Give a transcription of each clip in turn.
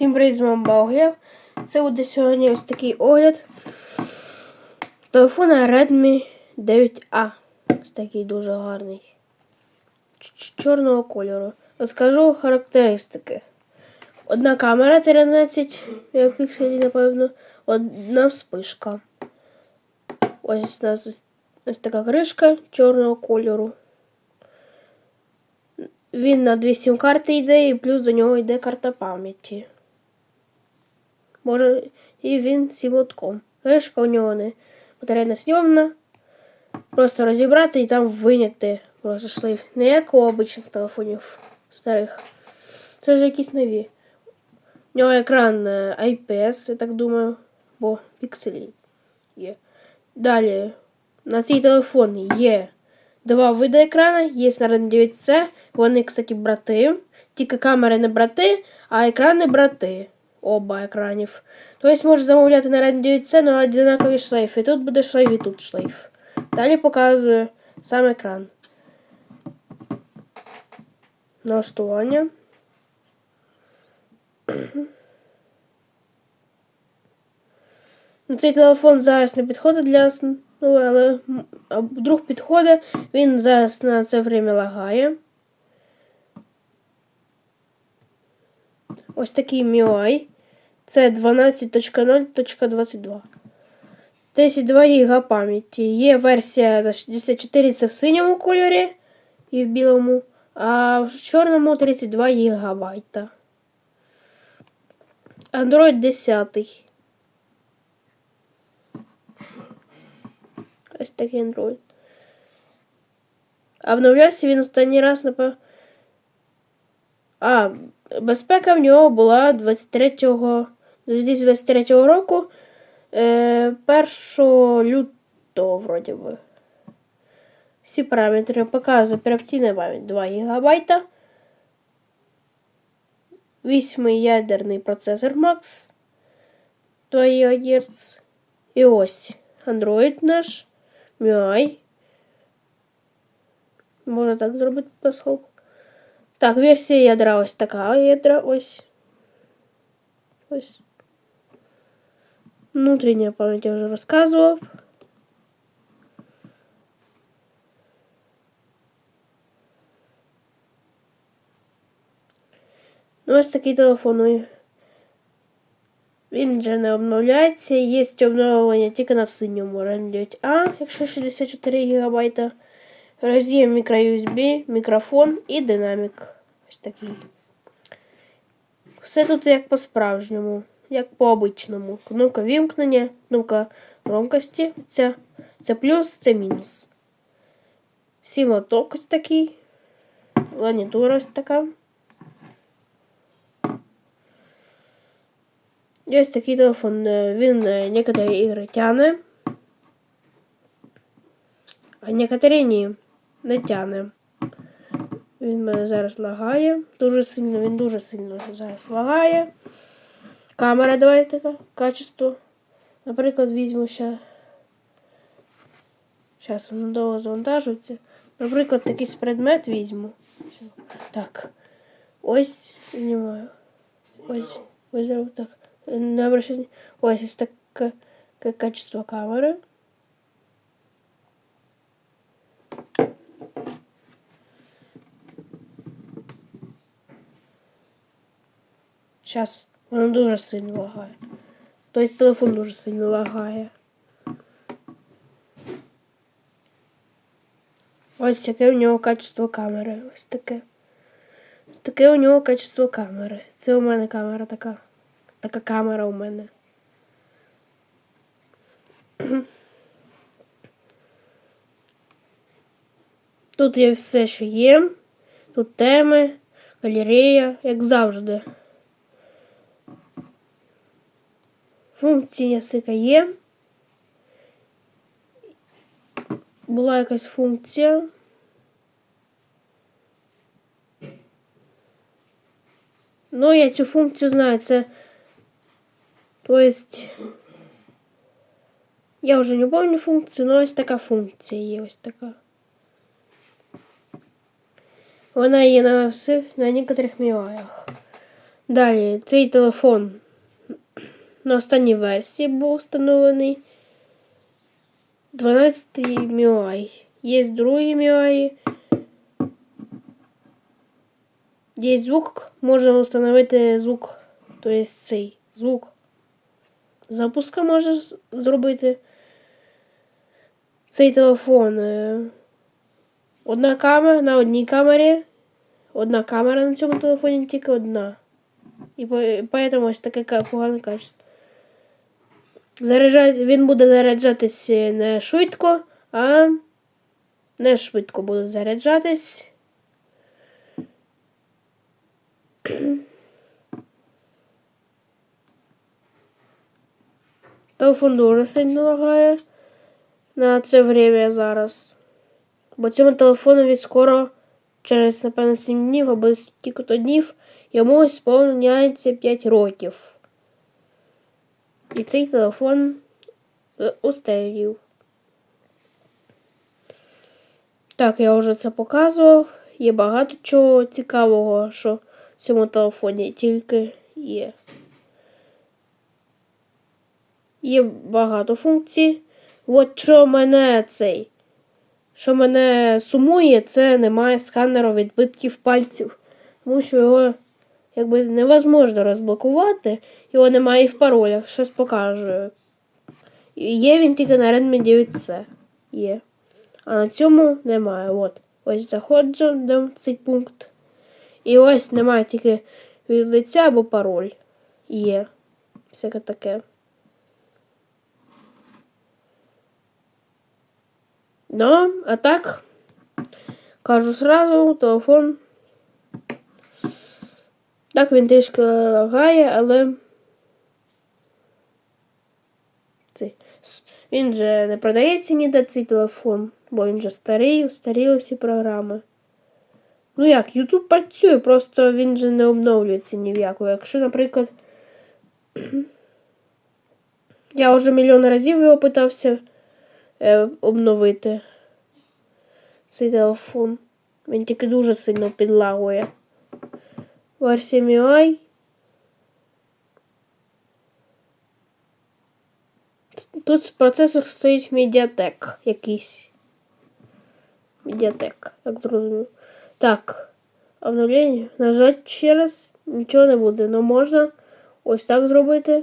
Всім привіт, з вами Баугля. Це буде сьогодні ось такий огляд телефона Redmi 9A. Ось такий дуже гарний. Чорного кольору. Розкажу характеристики. Одна камера 13 мегапікселів, напевно, одна вспишка. Ось у нас ось- така кришка чорного кольору. Він на дві сім-карти йде, і плюс до нього йде карта пам'яті. Може, і він з лотком. У нього не батарейна снімна. Просто розібрати і там виняти просто шлейф. Не як у обичних телефонів старих. Це ж якісь нові. У нього екран е, IPS, я так думаю, бо пікселі є. Далі на цей телефон є два види екрана. Є на Redmi 9C. Вони, кстати, брати. Тільки камери не брати, а екрани брати. Оба екранів. Тобто можеш замовляти на 9C, але однакові шлейфи. Тут буде шлейф і тут шлейф. Далі показую сам екран. Налаштування. Ну, Цей телефон зараз не підходить для основи, але м, вдруг підходить. Він зараз на це время лагає. Ось такий MIUI. Це 12.0.22. 32 ГБ пам'яті. Є версія на 64 це в синьому кольорі і в білому, а в чорному 32 ГБ. Android 10. Ось такий Android. Обновлявся він останній раз, напевно. А, безпека в нього була 23 2023 року. Е, 1 лютого, вроді би. Всі параметри показую. Оперативна пам'ять 2 ГБ. 8 ядерний процесор Max 2 ГГц. І ось Android наш. MIUI. Можна так зробити посхов. Так, версія ядра ось така ядра ось. Ось. Внутрішня пам'ять я вже розказував. Ну, ось такий телефон. Він вже не обновляється. Є обновлення тільки на синьому RAM 9A, якщо 64 ГБ. Роз'єм мікро-USB, мікрофон і динамік. Ось такий. Все тут як по-справжньому, як по-обичному. Кнопка вімкнення, кнопка громкості. Це, це плюс, це мінус. Сімоток ось такий. Ланітура ось така. Ось такий телефон. е, Він е, некоторі ігри тяне, а некоторі ні, не тяне. Він мене зараз лагає. Дуже сильно, він дуже сильно зараз лагає. Камера, давайте ка- качество. Наприклад, візьму ще. Зараз воно довго завантажується. Наприклад, якийсь предмет візьму. Так. Ось знімаю. Ось. Ось так. Обращайте. Ось ось таке качество камери. Зараз воно дуже сильно лагає. Тобто телефон дуже сильно лагає. Ось яке у нього качество камери. Ось таке. Ось таке у нього качество камери. Це у мене камера така. Така камера у мене. Тут є все, що є. Тут теми, галерея, як завжди. Функція сика є. Була якась функція. Ну, я цю функцію знаю. Це. То есть. Я вже не помню функцію, але ось така функція є ось така. Вона є на всіх, на некоторих мілаях. Далі цей телефон на останній версії був встановлений 12 MIUI. Є другий MIUI. Є звук, можна встановити звук, тобто цей звук запуска може з- зробити. Цей телефон. е, Одна камера на одній камері. Одна камера на цьому телефоні тільки одна. І по- поэтому ось таке ка- погане качество. Заряджати, він буде заряджатись не швидко, а не швидко буде заряджатись. Телефон дуже сильно лагає на це время зараз. Бо цьому телефону скоро через, напевно, 7 днів або стільки-то днів йому сповняється 5 років. І цей телефон е, устарів. Так, я вже це показував. Є багато чого цікавого, що в цьому телефоні тільки є. Є багато функцій. От що мене цей. Що мене сумує, це немає сканеру відбитків пальців. Тому що його якби невозможно розблокувати, його немає і в паролях, щось покажу. Є він тільки на Redmi 9C. Є. А на цьому немає. От. Ось заходжу до цей пункт. І ось немає тільки від лиця або пароль. Є. Всяке таке. Ну, а так, кажу сразу, телефон. Так, він трішки лагає, але. Цей. Він же не продається ніде цей телефон, бо він же старий, устаріли всі програми. Ну як, YouTube працює, просто він же не обновлюється ні в яку. Якщо, наприклад, я вже мільйон разів його питався е, обновити цей телефон. Він тільки дуже сильно підлагує. MIUI. Тут процесор стоїть Mediatek якийсь. Mediatek, так зрозумів. Так, обновлення. Нажать ще раз. Нічого не буде. Ну можна ось так зробити.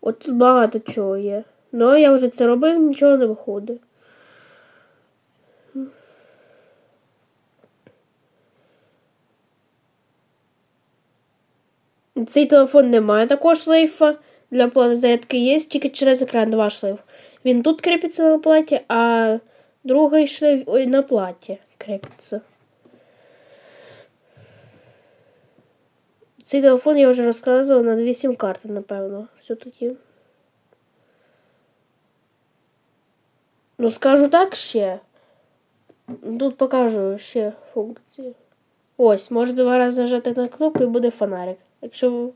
От тут багато чого є. Ну, я вже це робив, нічого не виходить. Цей телефон не має такого шлейфа. Для зарядки є тільки через екран два шлейф. Він тут кріпиться на платі, а другий шлейф ой, на платі кріпиться. Цей телефон я вже розказував на дві сім-карти, напевно. Все-таки. Ну, скажу так ще. Тут покажу ще функції. Ось, може два рази нажати на кнопку і буде фонарик. Якщо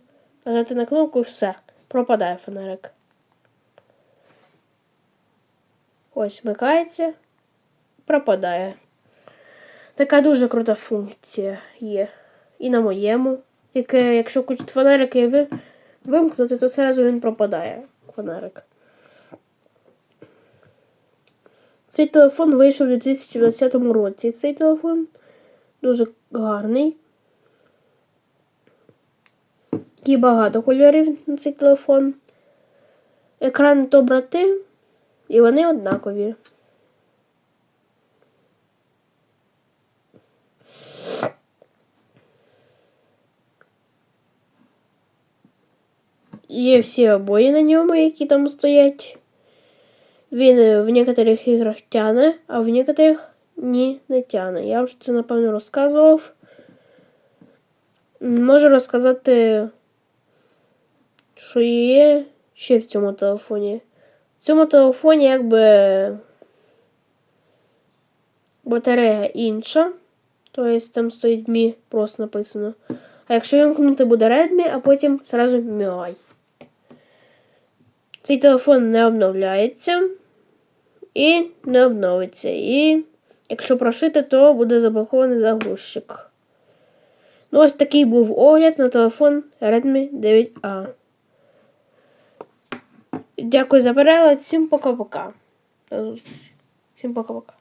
нажати на кнопку, все, пропадає фонарик. Ось вмикається, пропадає. Така дуже крута функція є. І на моєму. Тільки якщо фонарик і ви вимкнути, то одразу він пропадає. Фонарик. Цей телефон вийшов у 2020 році. Цей телефон дуже гарний. Є багато кольорів на цей телефон. Екран то брати, і вони однакові. Є всі обої на ньому, які там стоять. Він в некоторих іграх тяне, а в некоторих ні, не тяне. Я вже це, напевно, розказував. Можу розказати, що є ще в цьому телефоні. В цьому телефоні якби батарея інша. Тобто там стоїть Mi просто написано. А якщо вимкнути буде Redmi, а потім зразу MIUI. Цей телефон не обновляється і не обновиться. І якщо прошити, то буде заблокований заглушник. Ну, ось такий був огляд на телефон Redmi 9A. Дякую за перегляд. Всім пока-пока. Всім пока-пока.